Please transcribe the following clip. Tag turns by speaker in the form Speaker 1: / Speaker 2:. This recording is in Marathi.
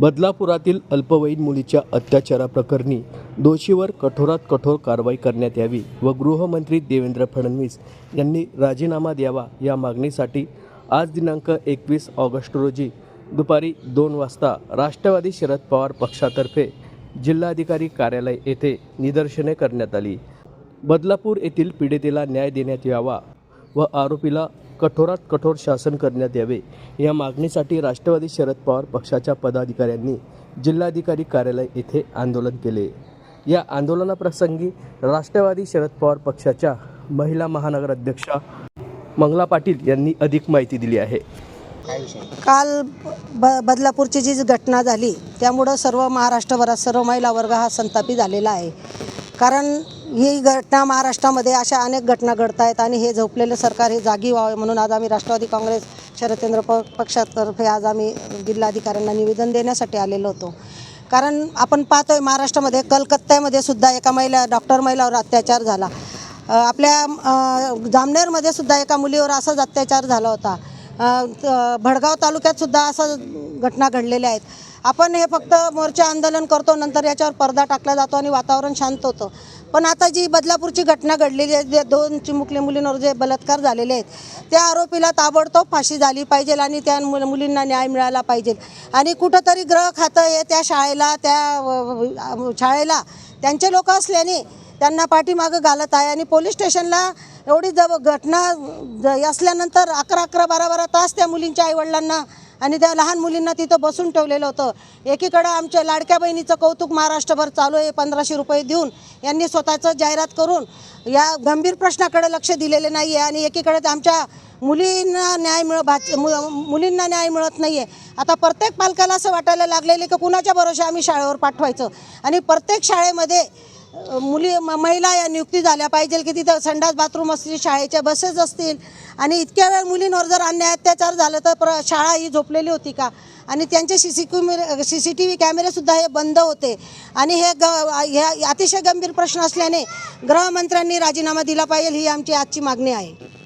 Speaker 1: बदलापुरातील अल्पवयीन मुलीच्या अत्याचाराप्रकरणी दोषीवर कठोरात कठोर कारवाई करण्यात यावी व गृहमंत्री देवेंद्र फडणवीस यांनी राजीनामा द्यावा या मागणीसाठी आज दिनांक एकवीस ऑगस्ट रोजी दुपारी दोन वाजता राष्ट्रवादी शरद पवार पक्षातर्फे जिल्हाधिकारी कार्यालय येथे निदर्शने करण्यात आली. बदलापूर येथील पीडितेला न्याय देण्यात यावा व आरोपीला कठोरात कठोर शासन करण्यात यावे. या मागणीसाठी राष्ट्रवादी शरद पवार पक्षाच्या पदाधिकाऱ्यांनी जिल्हाधिकारी कार्यालय येथे आंदोलन केले. या आंदोलनाप्रसंगी राष्ट्रवादी शरद पवार पक्षाच्या महिला महानगर अध्यक्षा मंगला पाटील यांनी अधिक माहिती दिली आहे.
Speaker 2: काल ब बदलापूरची जी घटना झाली त्यामुळं सर्व महाराष्ट्रभरात सर्व महिला वर्ग हा संतापी झालेला आहे. कारण ही घटना महाराष्ट्रामध्ये अशा अनेक घटना घडत आहेत आणि हे झोपलेलं सरकार हे जागी व्हावे म्हणून आज आम्ही राष्ट्रवादी काँग्रेस शरदचंद्र प पक्षातर्फे आज आम्ही जिल्हाधिकाऱ्यांना निवेदन देण्यासाठी आलेलो होतो. कारण आपण पाहतोय महाराष्ट्रामध्ये कलकत्त्यामध्ये सुद्धा एका महिला डॉक्टर महिलावर अत्याचार झाला. आपल्या जामनेरमध्ये सुद्धा एका मुलीवर असाच अत्याचार झाला होता. भडगाव तालुक्यात सुद्धा असं घटना घडलेल्या आहेत. आपण हे फक्त मोर्चा आंदोलन करतो नंतर याच्यावर पडदा टाकला जातो आणि वातावरण शांत होतं. पण आता जी बदलापूरची घटना घडलेली आहे जे दोन चिमुकले मुलींवर जे बलात्कार झालेले आहेत त्या आरोपीला ताबडतोब फाशी झाली पाहिजे आणि त्या मुल- मुलींना न्याय मिळाला पाहिजे. आणि कुठंतरी ग्रह खातं हे त्या शाळेला त्या शाळेला त्यांचे लोक असल्याने त्यांना पाठीमागं घालत आहे आणि पोलीस स्टेशनला एवढी जब घटना ज- असल्यानंतर अकरा अकरा बारा बारा तास त्या मुलींच्या आईवडिलांना आणि त्या लहान मुलींना तिथं बसून ठेवलेलं होतं. एकीकडं आमच्या लाडक्या बहिणीचं कौतुक महाराष्ट्रभर चालू आहे पंधराशे रुपये देऊन यांनी स्वतःचं जाहिरात करून या गंभीर प्रश्नाकडे लक्ष दिलेले नाही आहे आणि एकीकडे आमच्या मुलींना न्याय मिळ भाच मु- मुलींना न्याय मिळत नाही आहे आता प्रत्येक पालकाला असं वाटायला लागलेलं की कुणाच्या भरोशा आम्ही शाळेवर पाठवायचं? आणि प्रत्येक शाळेमध्ये मुली म- महिला या नियुक्ती झाल्या पाहिजे की तिथं संडास बाथरूम असतील शाळेच्या बसेस असतील. आणि इतक्या वेळ मुलींवर जर अन्याय अत्याचार झालं तर प्र शाळा ही झोपलेली होती का? आणि त्यांचे C C C C T V कॅमेरेसुद्धा हे बंद होते. आणि हे ग ह्या अतिशय गंभीर प्रश्न असल्याने गृहमंत्र्यांनी राजीनामा दिला पाहिजे ही आमची आजची मागणी आहे.